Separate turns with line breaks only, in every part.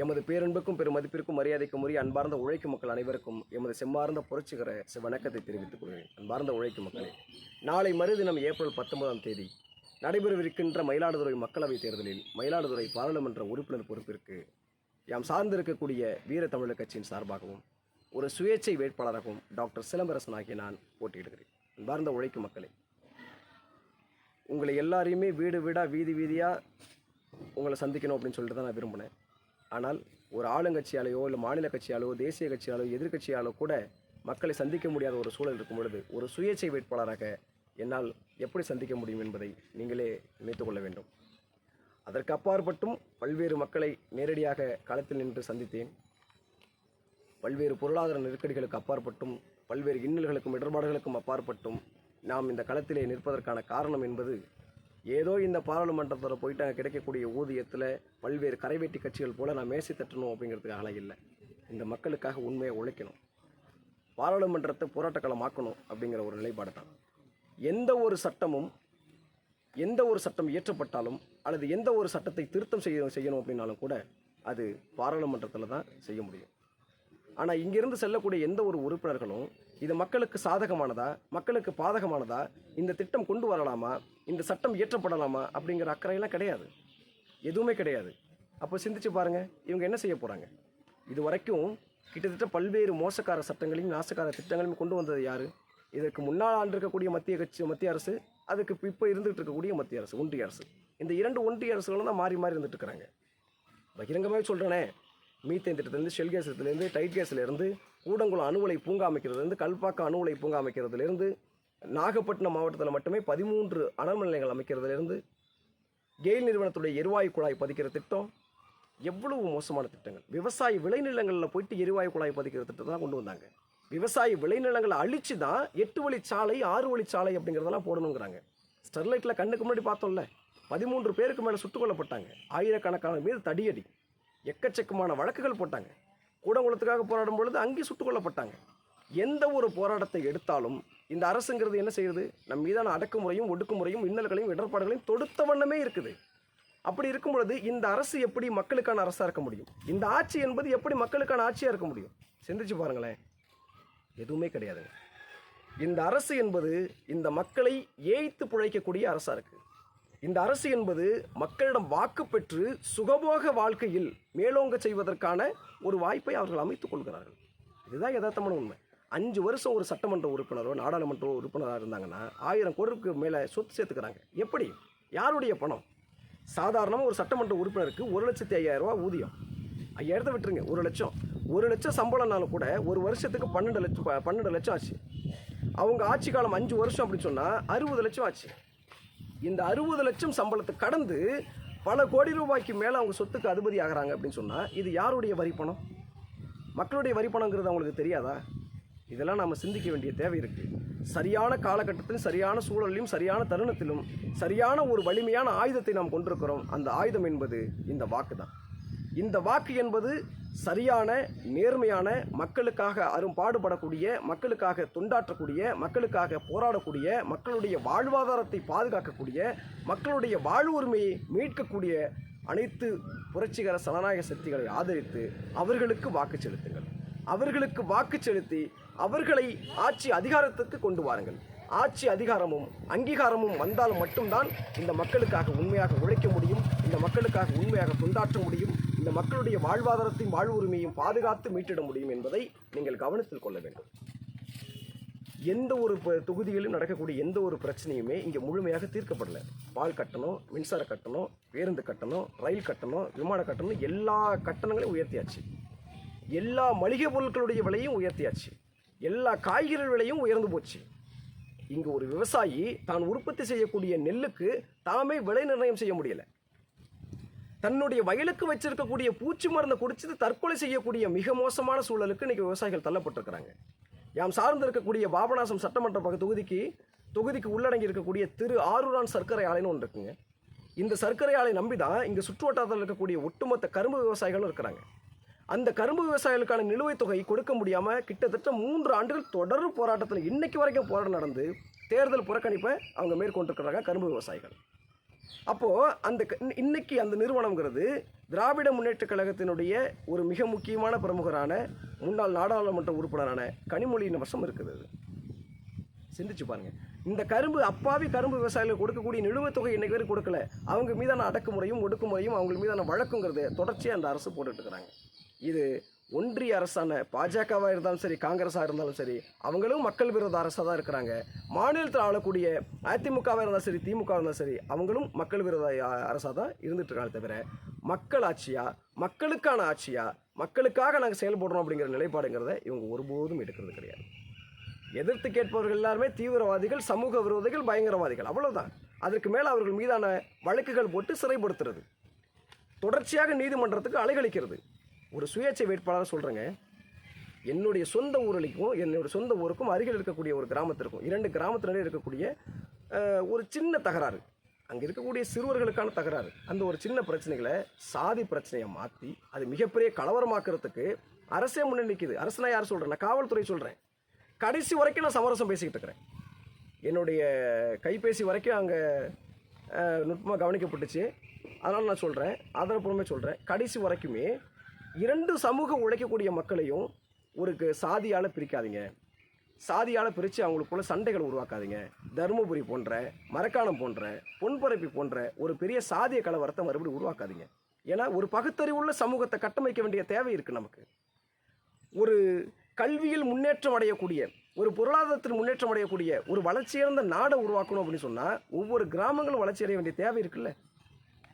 எமது பேரன்புக்கும் பெருமதிப்பிற்கும் மரியாதைக்கும் உரிய அன்பார்ந்த உழைக்கும் மக்கள் அனைவருக்கும் எமது செம்மார்ந்த புரட்சிகர வணக்கத்தை தெரிவித்துக் கொள்கிறேன். அன்பார்ந்த உழைக்கும் மக்களே நாளை மறுதினம் ஏப்ரல் பத்தொன்பதாம் தேதி நடைபெறவிருக்கின்ற மயிலாடுதுறை மக்களவைத் தேர்தலில் மயிலாடுதுறை பாராளுமன்ற உறுப்பினர் பொறுப்பிற்கு யாம் சார்ந்திருக்கக்கூடிய வீர தமிழர் கட்சியின் சார்பாகவும் ஒரு சுயேட்சை வேட்பாளராகவும் டாக்டர் சிலம்பரசன் ஆகிய நான் போட்டியிடுகிறேன். அன்பார்ந்த உழைக்கும் மக்களே உங்களை எல்லாரையுமே வீடு வீடாக வீதி வீதியாக உங்களை சந்திக்கணும் அப்படின்னு சொல்லிட்டு தான் நான் விரும்பினேன். ஆனால் ஒரு ஆளுங்கட்சியாலேயோ இல்லை மாநில கட்சியாலோ தேசிய கட்சியாலோ எதிர்க்கட்சியாலோ கூட மக்களை சந்திக்க முடியாத ஒரு சூழல் இருக்கும் பொழுது ஒரு சுயேட்சை வேட்பாளராக என்னால் எப்படி சந்திக்க முடியும் என்பதை நீங்களே நினைத்து கொள்ள வேண்டும். அதற்கு அப்பாற்பட்டும் பல்வேறு மக்களை நேரடியாக களத்தில் நின்று சந்தித்தேன். பல்வேறு பொருளாதார நெருக்கடிகளுக்கு அப்பாற்பட்டும் பல்வேறு இன்னல்களுக்கும் இடர்பாடுகளுக்கும் அப்பாற்பட்டும் நாம் இந்த களத்திலே நிற்பதற்கான காரணம் என்பது ஏதோ இந்த பாராளுமன்றத்தில் போயிட்டு அங்கே கிடைக்கக்கூடிய ஊதியத்தில் பல்வேறு கரைவேட்டி கட்சிகள் போல் நான் மேசை தட்டணும் அப்படிங்கிறதுக்காக இல்லை. இந்த மக்களுக்காக உண்மையை உழைக்கணும். பாராளுமன்றத்தை போராட்டக்களமாக்கணும் அப்படிங்கிற ஒரு நிலைப்பாடு தான். எந்த ஒரு சட்டமும் எந்த ஒரு சட்டம் இயற்றப்பட்டாலும் அல்லது எந்த ஒரு சட்டத்தை திருத்தம் செய்ய செய்யணும் அப்படின்னாலும் கூட அது பாராளுமன்றத்தில் தான் செய்ய முடியும். ஆனால் இங்கிருந்து செல்லக்கூடிய எந்த ஒரு உறுப்பினர்களும் இது மக்களுக்கு சாதகமானதா? மக்களுக்கு பாதகமானதா? இந்த திட்டம் கொண்டு வரலாமா? இந்த சட்டம் இயற்றப்படலாமா? அப்படிங்கிற அக்கறையெல்லாம் கிடையாது. எதுவுமே கிடையாது. அப்போ சிந்திச்சு பாருங்கள் இவங்க என்ன செய்ய போகிறாங்க இது வரைக்கும் கிட்டத்தட்ட பல்வேறு மோசக்கார சட்டங்களையும் நாசக்கார திட்டங்களையும் கொண்டு வந்தது யார்? இதற்கு முன்னால் ஆண்டு இருக்கக்கூடிய மத்திய கட்சி மத்திய அரசு அதுக்கு இப்போ இப்போ இருந்துகிட்டு இருக்கக்கூடிய மத்திய அரசு ஒன்றிய அரசு. இந்த இரண்டு ஒன்றிய அரசுகளும் தான் மாறி மாறி இருந்துட்டு இருக்கிறாங்க. பகிரங்கமாகவே சொல்கிறேனே மீத்தேன் திட்டத்திலேருந்து ஷெல் கேஸ்லேருந்து டைட் கேஸ்லேருந்து கூடங்குளம் அணுவலை பூங்கா அமைக்கிறதுலேருந்து கல்பாக்கம் அணுவலை பூங்கா அமைக்கிறதுலேருந்து நாகப்பட்டினம் மாவட்டத்தில் மட்டுமே பதிமூன்று அனல் நிலையங்கள் அமைக்கிறதுலேருந்து கெயில் நிறுவனத்துடைய எரிவாயு குழாய் பதிக்கிற திட்டம் எவ்வளவு மோசமான திட்டங்கள். விவசாய விளைநிலங்களில் போயிட்டு எரிவாயு குழாய் பதிக்கிற திட்டத்தை தான் கொண்டு வந்தாங்க. விவசாய விளைநிலங்களை அழித்து தான் எட்டு வழி சாலை ஆறு வழி சாலை அப்படிங்கிறதெல்லாம் போடணுங்கிறாங்க. ஸ்டெர்லைட்டில் கண்ணுக்கு முன்னாடி பார்த்தோம்ல பதிமூன்று பேருக்கு மேலே சுட்டுக் கொல்லப்பட்டாங்க. ஆயிரக்கணக்கான மீது தடியடி. எக்கச்சக்கமான வழக்குகள் போட்டாங்க. கூடங்குளத்துக்காக போராடும் பொழுது அங்கேயும் சுட்டுக் கொல்லப்பட்டாங்க எந்த ஒரு போராட்டத்தை எடுத்தாலும் இந்த அரசுங்கிறது என்ன செய்யுது? நம் மீதான அடக்குமுறையும் ஒடுக்குமுறையும் இன்னல்களையும் இடர்பாடுகளையும் தொடுத்த வண்ணமே இருக்குது. அப்படி இருக்கும் பொழுது இந்த அரசு எப்படி மக்களுக்கான அரசாக இருக்க முடியும்? இந்த ஆட்சி என்பது எப்படி மக்களுக்கான ஆட்சியாக இருக்க முடியும்? சிந்திச்சு பாருங்களேன். எதுவுமே கிடையாதுங்க. இந்த அரசு என்பது இந்த மக்களை ஏய்த்து பிழைக்கக்கூடிய அரசாக இருக்குது இந்த அரசு என்பது மக்களிடம் வாக்கு பெற்று சுகபோக வாழ்க்கையில் மேலோங்க செய்வதற்கான ஒரு வாய்ப்பை அவர்கள் அமைத்துக் கொள்கிறார்கள். இதுதான் யதார்த்தமான உண்மை. அஞ்சு வருஷம் ஒரு சட்டமன்ற உறுப்பினரோ நாடாளுமன்ற உறுப்பினராக இருந்தாங்கன்னா ஆயிரம் கோடிக்கு மேலே சொத்து சேர்த்துக்கிறாங்க. எப்படி? யாருடைய பணம்? சாதாரணமாக ஒரு சட்டமன்ற உறுப்பினருக்கு ஒரு லட்சத்தி ஐயாயிரம் ரூபாய் ஊதியம். ஐயாயிரத்தை விட்டுருங்க. ஒரு லட்சம். ஒரு லட்சம் சம்பளம்னாலும் கூட ஒரு வருஷத்துக்கு பன்னெண்டு லட்சம் பன்னெண்டு லட்சம் ஆச்சு. அவங்க ஆட்சி காலம் அஞ்சு வருஷம் அப்படின்னு சொன்னால் அறுபது லட்சம் ஆச்சு. இந்த அறுபது லட்சம் சம்பளத்தை கடந்து பல கோடி ரூபாய்க்கு மேலே அவங்க சொத்துக்கு அதிபதி ஆகிறாங்க அப்படின்னு சொன்னால் இது யாருடைய வரி பணம்? மக்களுடைய வரி பணங்கிறது அவங்களுக்கு தெரியாதா? இதெல்லாம் நாம் சிந்திக்க வேண்டிய தேவை இருக்குது சரியான காலகட்டத்திலும் சரியான சூழலிலும் சரியான தருணத்திலும் சரியான ஒரு வலிமையான ஆயுதத்தை நாம் கொண்டிருக்கிறோம். அந்த ஆயுதம் என்பது இந்த வாக்கு தான் இந்த வாக்கு என்பது சரியான நேர்மையான மக்களுக்காக அரும்பாடுபடக்கூடிய மக்களுக்காக தொண்டாற்றக்கூடிய மக்களுக்காக போராடக்கூடிய மக்களுடைய வாழ்வாதாரத்தை பாதுகாக்கக்கூடிய மக்களுடைய வாழ்வு உரிமையை மீட்கக்கூடிய அனைத்து புரட்சிகர சனநாயக சக்திகளை ஆதரித்து அவர்களுக்கு வாக்கு செலுத்துங்கள். அவர்களுக்கு வாக்கு செலுத்தி அவர்களை ஆட்சி அதிகாரத்துக்கு கொண்டு வாருங்கள். ஆட்சி அதிகாரமும் அங்கீகாரமும் வந்தால் மட்டும்தான் இந்த மக்களுக்காக உண்மையாக உழைக்க முடியும் இந்த மக்களுக்காக உண்மையாக தொண்டாற்ற முடியும். இந்த மக்களுடைய வாழ்வாதாரத்தையும் வாழ்வு உரிமையும் பாதுகாத்து மீட்டிட முடியும் என்பதை நீங்கள் கவனத்தில் கொள்ள வேண்டும். எந்த ஒரு ப- தொகுதியிலும் நடக்கக்கூடிய எந்த ஒரு பிரச்சனையுமே இங்கே முழுமையாக தீர்க்கப்படலை. பால் கட்டணம் மின்சார கட்டணம் பேருந்து கட்டணம் ரயில் கட்டணம் விமான கட்டணம் எல்லா கட்டணங்களையும் உயர்த்தியாச்சு. எல்லா மளிகை பொருட்களுடைய விலையும் உயர்த்தியாச்சு. எல்லா காய்கறி விலையும் உயர்ந்து போச்சு. இங்கே ஒரு விவசாயி தான் உற்பத்தி செய்யக்கூடிய நெல்லுக்கு தாமே விலை நிர்ணயம் செய்ய முடியலை. தன்னுடைய வயலுக்கு வச்சிருக்கக்கூடிய பூச்சி மருந்தை குடிச்சது தற்கொலை செய்யக்கூடிய மிக மோசமான சூழலுக்கு இன்றைக்கி விவசாயிகள் தள்ளப்பட்டிருக்கிறாங்க. யாம் சார்ந்து இருக்கக்கூடிய பாபநாசம் சட்டமன்ற பக்க தொகுதிக்கு தொகுதிக்கு உள்ளடங்கி இருக்கக்கூடிய திரு ஆரூரான் சர்க்கரை ஆலைன்னு ஒன்று இருக்குங்க. இந்த சர்க்கரை ஆலை நம்பி தான் இங்கே சுற்றுவட்டாரத்தில் இருக்கக்கூடிய ஒட்டுமொத்த கரும்பு விவசாயிகளும் இருக்கிறாங்க. அந்த கரும்பு விவசாயிகளுக்கான நிலுவைத் தொகை கொடுக்க முடியாமல் கிட்டத்தட்ட மூன்று ஆண்டுகள் தொடர் போராட்டத்தில் இன்றைக்கு வரைக்கும் போராட்டம் நடந்து தேர்தல் புறக்கணிப்பை அவங்க மேற்கொண்டிருக்கிறாங்க கரும்பு விவசாயிகள். அப்போது அந்த க- இன்னைக்கு அந்த நிறுவனங்கிறது திராவிட முன்னேற்றக் கழகத்தினுடைய ஒரு மிக முக்கியமான பிரமுகரான முன்னாள் நாடாளுமன்ற உறுப்பினரான கனிமொழியின் வசம் இருக்குது சிந்திச்சு பாருங்கள் இந்த கரும்பு அப்பாவி கரும்பு விவசாயிகளுக்கு கொடுக்கக்கூடிய நிலுவைத் தொகை இன்றைக்கு வரைக்கும் கொடுக்கல. அவங்க மீதான அடக்குமுறையும் ஒடுக்குமுறையும் அவங்க மீதான வழக்குங்கிறது தொடர்ச்சியாக அந்த அரசு போட்டுட்டு இருக்கிறாங்க. இது ஒன்றிய அரசான பாஜகவாக இருந்தாலும் சரி காங்கிரஸாக இருந்தாலும் சரி அவங்களும் மக்கள் விரோத அரசாக தான் இருக்கிறாங்க. மாநிலத்தில் ஆளக்கூடிய அதிமுகவாக இருந்தாலும் சரி திமுக இருந்தாலும் சரி அவங்களும் மக்கள் விரோத அரசாக தான் இருந்துட்டு தவிர மக்கள் ஆட்சியாக மக்களுக்கான ஆட்சியாக மக்களுக்காக நாங்கள் செயல்படுறோம் அப்படிங்கிற நிலைப்பாடுங்கிறத இவங்க ஒருபோதும் எடுக்கிறது கிடையாது. எதிர்த்து கேட்பவர்கள் எல்லாருமே தீவிரவாதிகள் சமூக விரோதிகள் பயங்கரவாதிகள் அவ்வளோதான் அதற்கு மேலே அவர்கள் மீதான வழக்குகள் போட்டு சிறைப்படுத்துறது. தொடர்ச்சியாக நீதிமன்றத்துக்கு அலைகழிக்கிறது. ஒரு சுயேட்சை வேட்பாளர் சொல்கிறேங்க என்னுடைய சொந்த ஊரலிக்கும் என்னுடைய சொந்த ஊருக்கும் அருகில் இருக்கக்கூடிய ஒரு கிராமத்திற்கும் இரண்டு கிராமத்தினரே இருக்கக்கூடிய ஒரு சின்ன தகராறு. அங்கே இருக்கக்கூடிய சிறுவர்களுக்கான தகராறு. அந்த ஒரு சின்ன பிரச்சனைகளை சாதி பிரச்சனையை மாற்றி அது மிகப்பெரிய கலவரமாக்குறதுக்கு அரசே முன்னே நிற்கிது நான் யார் சொல்கிறேன் நான் காவல்துறை சொல்கிறேன் கடைசி வரைக்கும் நான் சமரசம் பேசிக்கிட்டு இருக்கிறேன். என்னுடைய கைபேசி வரைக்கும் அங்கே நுட்பமாக கவனிக்கப்பட்டுச்சு. அதனால் நான் சொல்கிறேன் ஆதரப்பூர்வமே சொல்கிறேன் கடைசி வரைக்குமே இரண்டு சமூகம் உழைக்கக்கூடிய மக்களையும் ஒரு சாதியால் பிரிக்காதீங்க. சாதியால் பிரித்து அவங்களுக்குள்ள சண்டைகள் உருவாக்காதீங்க. தருமபுரி போன்ற மரக்காணம் போன்ற பொன்பரப்பி போன்ற ஒரு பெரிய சாதிய கலவரத்தை மறுபடியும் உருவாக்காதீங்க. ஏன்னா ஒரு பகுத்தறிவுள்ள சமூகத்தை கட்டமைக்க வேண்டிய தேவை இருக்குது நமக்கு. ஒரு கல்வியில் முன்னேற்றம் அடையக்கூடிய ஒரு பொருளாதாரத்தில் முன்னேற்றம் அடையக்கூடிய ஒரு வளர்ச்சியடைந்த நாடை உருவாக்கணும் அப்படின்னு சொன்னால் ஒவ்வொரு கிராமங்களும் வளர்ச்சி அடைய வேண்டிய தேவை இருக்குல்ல?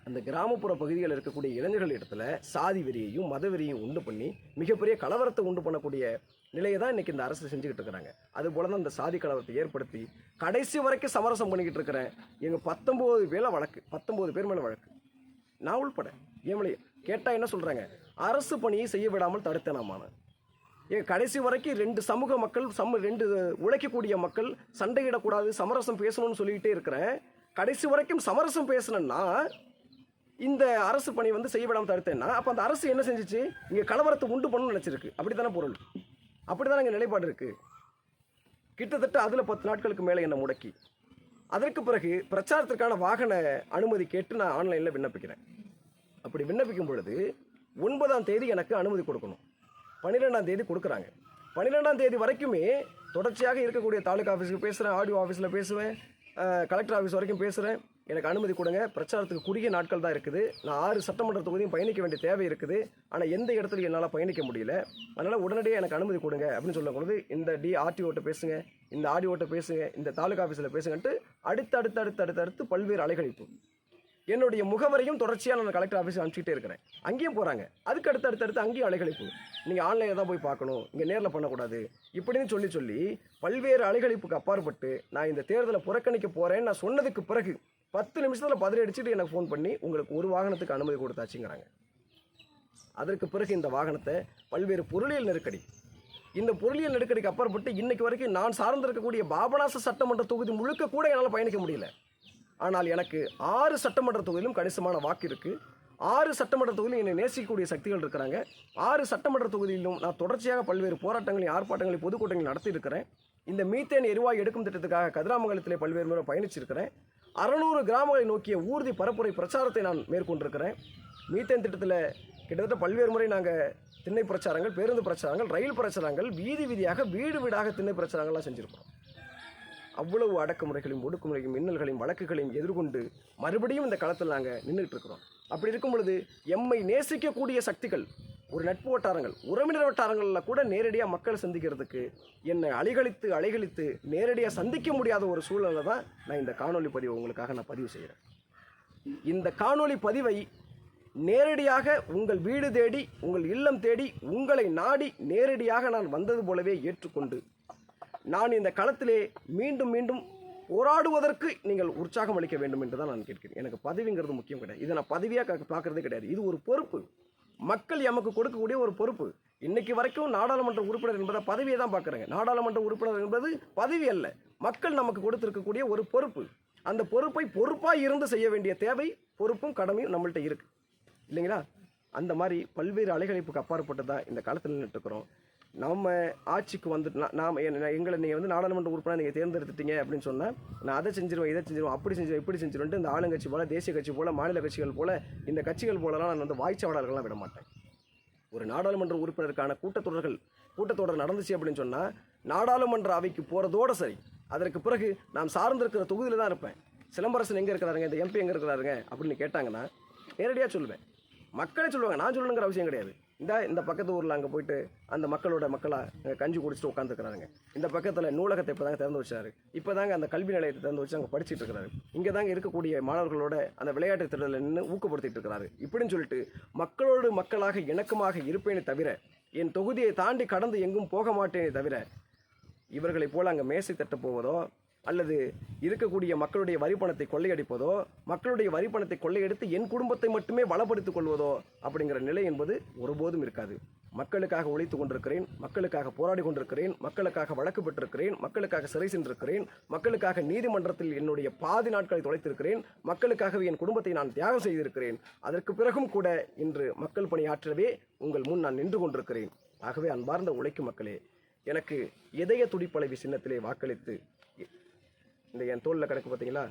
அந்த கிராமப்புற பகுதிகளில் இருக்கக்கூடிய இளைஞர்கள் இடத்துல சாதி வெறியையும் மத வெறியையும் உண்டு பண்ணி மிகப்பெரிய கலவரத்தை உண்டு பண்ணக்கூடிய நிலையை தான் இன்றைக்கி இந்த அரசு செஞ்சுக்கிட்டு இருக்கிறாங்க. அதுபோல் தான் இந்த சாதி கலவரத்தை ஏற்படுத்தி கடைசி வரைக்கும் சமரசம் பண்ணிக்கிட்டு இருக்கிறேன். எங்கள் பத்தொம்போது பேர்ல வழக்கு பத்தொம்போது பேர் மேலே வழக்கு. நான் உள்பட ஏமலையே கேட்டால் என்ன சொல்கிறாங்க அரசு பணியை செய்ய விடாமல் தடுத்தேனாமான ஏன் கடைசி வரைக்கும் ரெண்டு சமூக மக்கள் சம ரெண்டு உழைக்கக்கூடிய மக்கள் சண்டையிடக்கூடாது சமரசம் பேசணும்னு சொல்லிக்கிட்டே இருக்கிறேன். கடைசி வரைக்கும் சமரசம் பேசணுன்னா இந்த அரசு பணி வந்து செய்ய விடாமல் தடுத்தேன்னா அப்போ அந்த அரசு என்ன செஞ்சுச்சு? இங்கே கலவரத்தை உண்டு பண்ணணும்னு நினச்சிருக்கு. அப்படி தானே பொருள்? அப்படி தானே இங்கே நிலைப்பாடு இருக்குது கிட்டத்தட்ட அதில் பத்து நாட்களுக்கு மேலே என்னை முடக்கி. அதற்கு பிறகு பிரச்சாரத்திற்கான வாகன அனுமதி கேட்டு நான் ஆன்லைனில் விண்ணப்பிக்கிறேன். அப்படி விண்ணப்பிக்கும் பொழுது ஒன்பதாம் தேதி எனக்கு அனுமதி கொடுக்கணும். பன்னிரெண்டாம் தேதி கொடுக்குறாங்க. பன்னிரெண்டாம் தேதி வரைக்குமே தொடர்ச்சியாக இருக்கக்கூடிய தாலுகா ஆஃபீஸுக்கு பேசுகிறேன் ஆடியோ ஆஃபீஸில் பேசுவேன் கலெக்டர் ஆஃபீஸ் வரைக்கும் பேசுகிறேன் எனக்கு அனுமதி கொடுங்க. பிரச்சாரத்துக்கு குறுகிய நாட்கள் தான் இருக்குது. நான் ஆறு சட்டமன்ற தொகுதியும் பயணிக்க வேண்டிய தேவை இருக்குது. ஆனால் எந்த இடத்துலையும் என்னால் பயணிக்க முடியல. அதனால் உடனடியாக எனக்கு அனுமதி கொடுங்க அப்படின்னு சொல்லக்கூடாது இந்த டி ஆர்டிஓட்ட பேசுங்க இந்த ஆடியோட்ட பேசுங்க இந்த தாலுகா ஆஃபீஸில் பேசுங்கன்ட்டு அடுத்து அடுத்து அடுத்து அடுத்து அடுத்து பல்வேறு அலைகழிப்பு என்னுடைய முகவரையும் தொடர்ச்சியாக நான் கலெக்டர் ஆஃபீஸ் அனுப்பிச்சிட்டே இருக்கிறேன். அங்கேயும் போகிறாங்க அதுக்கு அடுத்து அடுத்து அடுத்து அங்கேயும் அலைகழிப்பு நீங்கள் ஆன்லைனில் தான் போய் பார்க்கணும். இங்கே நேரில் பண்ணக்கூடாது. இப்படின்னு சொல்லி சொல்லி பல்வேறு அலைகழிப்புக்கு அப்பாற்பட்டு நான் இந்த தேர்தலை புறக்கணிக்க போகிறேன்னு நான் சொன்னதுக்கு பிறகு பத்து நிமிஷத்தில் பதறி அடிச்சுட்டு எனக்கு ஃபோன் பண்ணி உங்களுக்கு ஒரு வாகனத்துக்கு அனுமதி கொடுத்தாச்சுங்கிறாங்க. அதற்கு பிறகு இந்த வாகனத்தை பல்வேறு பொருளியல் நெருக்கடி. இந்த பொருளியல் நெருக்கடிக்கு அப்புறப்பட்டு இன்றைக்கு வரைக்கும் நான் சார்ந்திருக்கக்கூடிய பாபநாச சட்டமன்ற தொகுதி முழுக்க கூட என்னால் பயணிக்க முடியல. ஆனால் எனக்கு ஆறு சட்டமன்ற தொகுதியிலும் கணிசமான வாக்கு இருக்குது ஆறு சட்டமன்ற தொகுதியிலும் என்னை நேசிக்கக்கூடிய சக்திகள் இருக்கிறாங்க. ஆறு சட்டமன்ற தொகுதியிலும் நான் தொடர்ச்சியாக பல்வேறு போராட்டங்களையும் ஆர்ப்பாட்டங்களையும் பொதுக்கூட்டங்களையும் நடத்தியிருக்கிறேன். இந்த மீத்தேன் எரிவாயு எடுக்கும் திட்டத்துக்காக கதிராமங்கலத்திலே பல்வேறு முறை பயணிச்சிருக்கிறேன். அறநூறு கிராமங்களை நோக்கிய ஊர்தி பரப்புரை பிரச்சாரத்தை நான் மேற்கொண்டிருக்கிறேன். மீத்தேன் திட்டத்தில் கிட்டத்தட்ட பல்வேறு முறை நாங்கள் திண்ணை பிரச்சாரங்கள் பேருந்து பிரச்சாரங்கள் ரயில் பிரச்சாரங்கள் வீதி வீதியாக வீடு வீடாக திண்ணை பிரச்சாரங்கள்லாம் செஞ்சுருக்கிறோம். அவ்வளவு அடக்குமுறைகளையும் ஒடுக்குமுறையும் மின்னல்களையும் வழக்குகளையும் எதிர்கொண்டு மறுபடியும் இந்த களத்தில் நாங்கள் நின்றுட்டு இருக்கிறோம். அப்படி இருக்கும் பொழுது எம்மை நேசிக்கக்கூடிய சக்திகள் ஒரு நட்பு வட்டாரங்கள் உறவினர் வட்டாரங்களில் கூட நேரடியாக மக்கள் சந்திக்கிறதுக்கு என்னை அலைகழித்து அலைகழித்து நேரடியாக சந்திக்க முடியாத ஒரு சூழலை தான் நான் இந்த காணொலி பதிவை உங்களுக்காக நான் பதிவு செய்கிறேன் இந்த காணொலி பதிவை நேரடியாக உங்கள் வீடு தேடி உங்கள் இல்லம் தேடி உங்களை நாடி நேரடியாக நான் வந்தது போலவே ஏற்றுக்கொண்டு நான் இந்த களத்திலே மீண்டும் மீண்டும் போராடுவதற்கு நீங்கள் உற்சாகம் அளிக்க வேண்டும் என்று தான் நான் கேட்கிறேன். எனக்கு பதவிங்கிறது முக்கியம் கிடையாது. இதை நான் பதவியாக பார்க்குறதே கிடையாது. இது ஒரு பொறுப்பு. மக்கள் எமக்கு கொடுக்கக்கூடிய ஒரு பொறுப்பு. இன்னைக்கு வரைக்கும் நாடாளுமன்ற உறுப்பினர் என்பதை பதவியை தான் பார்க்குறாங்க. நாடாளுமன்ற உறுப்பினர் என்பது பதவி அல்ல. மக்கள் நமக்கு கொடுத்துருக்கக்கூடிய ஒரு பொறுப்பு. அந்த பொறுப்பை பொறுப்பாக இருந்து செய்ய வேண்டிய தேவை பொறுப்பும் கடமையும் நம்மள்கிட்ட இருக்குது இல்லைங்களா? அந்த மாதிரி பல்வேறு அலைகழிப்புக்கு அப்பாற்பட்டு தான் இந்த காலத்தில் நின்றுட்டுருக்குறோம் நம்ம ஆட்சிக்கு வந்துட்டு நாம் எங்களை நீங்கள் வந்து நாடாளுமன்ற உறுப்பினர் நீங்கள் தேர்ந்தெடுத்துட்டீங்க அப்படின்னு சொன்னால் நான் அதை செஞ்சிருவேன் இதை செஞ்சிருவேன் அப்படி செஞ்சிருவேன் இப்படி செஞ்சிருவேன்ட்டு இந்த ஆளுங்கட்சி போல தேசிய கட்சி போல மாநில கட்சிகள் போல இந்த கட்சிகள் போலலாம் நான் வந்து வாய்ச்சவடார்கள்லாம் விட மாட்டேன். ஒரு நாடாளுமன்ற உறுப்பினருக்கான கூட்டத்தொடர்கள் கூட்டத்தொடர் நடந்துச்சு அப்படின்னு சொன்னால் நாடாளுமன்ற அவைக்கு போகிறதோட சரி. அதற்கு பிறகு நாம் சார்ந்திருக்கிற தொகுதியில் தான் இருப்பேன். சிலம்பரசன் எங்கே இருக்கிறாருங்க? இந்த எம்பி எங்கே இருக்கிறாருங்க? அப்படின்னு கேட்டாங்கன்னா நேரடியாக சொல்லுவேன். மக்களே சொல்லுவாங்க நான் சொல்லணுங்கிற அவசியம் கிடையாது. இந்த இந்த பக்கத்து ஊரில் அங்கே போயிட்டு அந்த மக்களோட மக்களாக கஞ்சி குடிச்சிட்டு உட்காந்துருக்குறாங்க இந்த பக்கத்தில் நூலகத்தை இப்போ தாங்க திறந்து வச்சாரு. இப்போ தாங்க அந்த கல்வி நிலையத்தை திறந்து வச்சு அங்கே படிச்சிட்டு இருக்கிறாரு இங்கே தாங்க இருக்கக்கூடிய மாணவர்களோட அந்த விளையாட்டு திடலில் நின்று ஊக்கப்படுத்திட்டு இருக்கிறாரு இப்படின்னு சொல்லிட்டு மக்களோடு மக்களாக இணக்கமாக இருப்பேனே தவிர என் தொகுதியை தாண்டி கடந்து எங்கும் போக மாட்டேனே தவிர இவர்களைப் போல் அங்கே மேசை தட்ட போவதோ அல்லது இருக்கக்கூடிய மக்களுடைய வரிப்பணத்தை கொள்ளையடிப்பதோ மக்களுடைய வரிப்பணத்தை கொள்ளையடித்து என் குடும்பத்தை மட்டுமே பலப்படுத்திக் கொள்வதோ அப்படிங்கிற நிலை என்பது ஒருபோதும் இருக்காது. மக்களுக்காக உழைத்து கொண்டிருக்கிறேன் மக்களுக்காக போராடி கொண்டிருக்கிறேன் மக்களுக்காக வழக்கு பெற்றிருக்கிறேன் மக்களுக்காக சிறை சென்றிருக்கிறேன் மக்களுக்காக நீதிமன்றத்தில் என்னுடைய பாதி நாட்களை தொலைத்திருக்கிறேன் மக்களுக்காகவே என் குடும்பத்தை நான் தியாகம் செய்திருக்கிறேன். அதற்கு பிறகும் கூட இன்று மக்கள் பணியாற்றவே உங்கள் முன் நான் நின்று கொண்டிருக்கிறேன். ஆகவே அன்பார்ந்த உழைக்கும் மக்களே எனக்கு இதய துடிப்பளவி சின்னத்திலே வாக்களித்து இந்த என் தோளில் கிடக்கு பார்த்தீங்களா?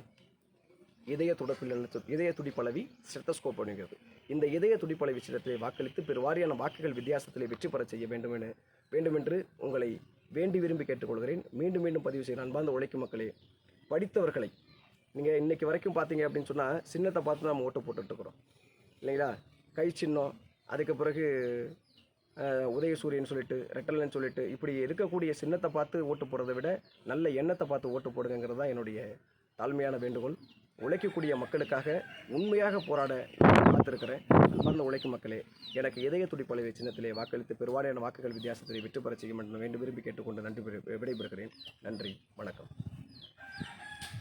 இதய துடப்பில் இதய துடிப்பளவி ஸ்டெத்தஸ்கோப் அப்படிங்கிறது இந்த இதய துடிப்பளவி சின்னத்திலே வாக்களித்து பெருவாரியான வாக்குகள் வித்தியாசத்திலே வெற்றி பெற செய்ய வேண்டும் என வேண்டுமென்று உங்களை வேண்டி விரும்பி கேட்டுக்கொள்கிறேன். மீண்டும் மீண்டும் பதிவு செய்கிறேன் அன்பார்ந்த உழைக்கும் மக்களே படித்தவர்களை நீங்கள் இன்றைக்கி வரைக்கும் பார்த்தீங்க அப்படின்னு சொன்னால் சின்னத்தை பார்த்து நம்ம ஓட்டு போட்டுட்ருக்குறோம் இல்லைங்களா? கை சின்னம் அதுக்கு பிறகு உதயசூரியன் சொல்லிட்டு ரெட்டலன் சொல்லிட்டு இப்படி இருக்கக்கூடிய சின்னத்தை பார்த்து ஓட்டு போடுறதை விட நல்ல எண்ணத்தை பார்த்து ஓட்டு போடுங்கிறது தான் என்னுடைய தாழ்மையான வேண்டுகோள். உழைக்கக்கூடிய மக்களுக்காக உண்மையாக போராட பார்த்துருக்கிறேன் அன்பார்ந்த உழைக்கும் மக்களே எனக்கு இதய துடிப்பளவை சின்னத்திலே வாக்களித்து பெருவாரியான வாக்குகள் வித்தியாசத்திலே வெற்றி பெற செய்யும் என்று வேண்டும் விரும்பி கேட்டுக்கொண்டு நன்றி விடைபெறுகிறேன். நன்றி வணக்கம்.